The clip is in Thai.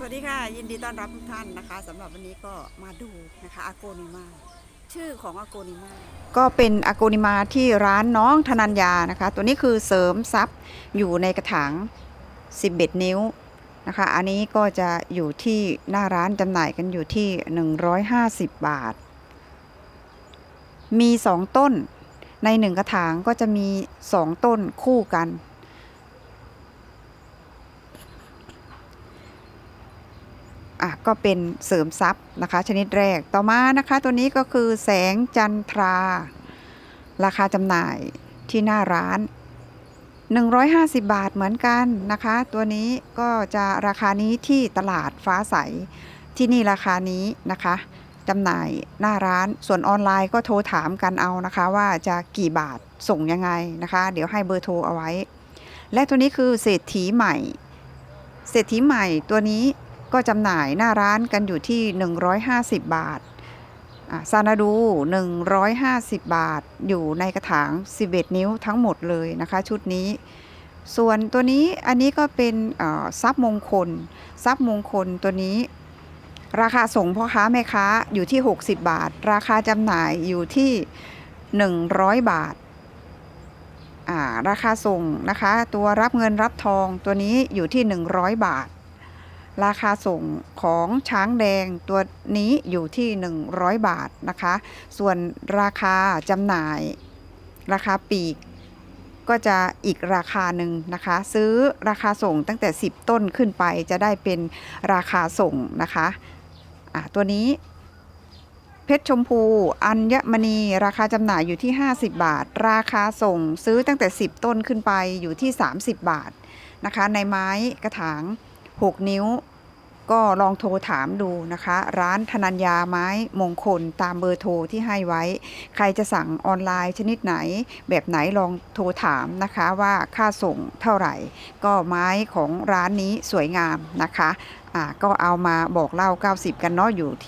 สวัสดีค่ะ ยินดีต้อนรับทุกท่านนะคะสำหรับวันนี้ก็มาดูนะคะอาโกนิมาชื่อของอาโกนิมาก็เป็นอาโกนิมาที่ร้านน้องธนัญญานะคะ ตัวนี้คือเสริมซับอยู่ในกระถาง 11 นิ้วนะคะ อันนี้ก็จะอยู่ที่หน้าร้านจำหน่ายกันอยู่ที่ 150 บาท มี 2 ต้นใน 1 กระถางก็จะมี 2 ต้นคู่กัน อะ ก็เป็นเสริมทรัพย์นะคะ ชนิดแรกต่อมานะคะ ตัวนี้ก็คือแสงจันทรา ราคาจำหน่ายที่หน้าร้าน 150 บาทเหมือนกันนะคะ ตัวนี้ก็จะราคานี้ที่ตลาดฟ้าใสที่นี่ราคานี้นะคะจำหน่ายหน้าร้านส่วนออนไลน์ก็โทรถามกันเอานะคะ ว่าจะกี่บาทส่งยังไงนะคะ เดี๋ยวให้เบอร์โทรเอาไว้ และตัวนี้คือเศรษฐีใหม่ เศรษฐีใหม่ตัวนี้ ก็จำหน่ายหน้าร้านกันอยู่ที่ 150 บาทซานาดู 150 บาท อยู่ในกระถาง 11 นิ้วทั้งหมดเลยนะคะ ชุดนี้ ส่วนตัวนี้อันนี้ก็เป็นซับมงคลซับมงคลตัวนี้ ราคาส่งพ่อค้าแม่ค้าอยู่ที่ 60 บาท ราคาจำหน่ายอยู่ที่ 100 บาทอ่าราคาส่งนะคะ ตัวรับเงินรับทองตัวนี้อยู่ที่ 100 บาท ราคาส่งของช้างแดงตัวนี้อยู่ที่ 100 บาทนะคะ ส่วนราคาจำหน่าย ราคาปีกก็จะอีกราคาหนึ่งนะคะ ซื้อราคาส่งตั้งแต่ 10 ต้นขึ้นไปจะได้เป็นราคาส่งนะคะะตัวนี้เพชรชมพู อัญมณีราคาจำหน่ายอยู่ที่ 50 บาท ราคาส่งซื้อตั้งแต่ 10 ต้นขึ้นไปอยู่ที่ 30 บาทนะคะ ในไม้กระถาง 6 นิ้ว ก็ลองโทรถามดูนะคะ ร้านธนัญญาไม้มงคลตามเบอร์โทรที่ให้ไว้ ใครจะสั่งออนไลน์ชนิดไหน แบบไหนลองโทรถามนะคะว่าค่าส่งเท่าไหร่ ก็ไม้ของร้านนี้สวยงามนะคะก็เอามาบอกเล่า 90 กันเนาะอยู่ที่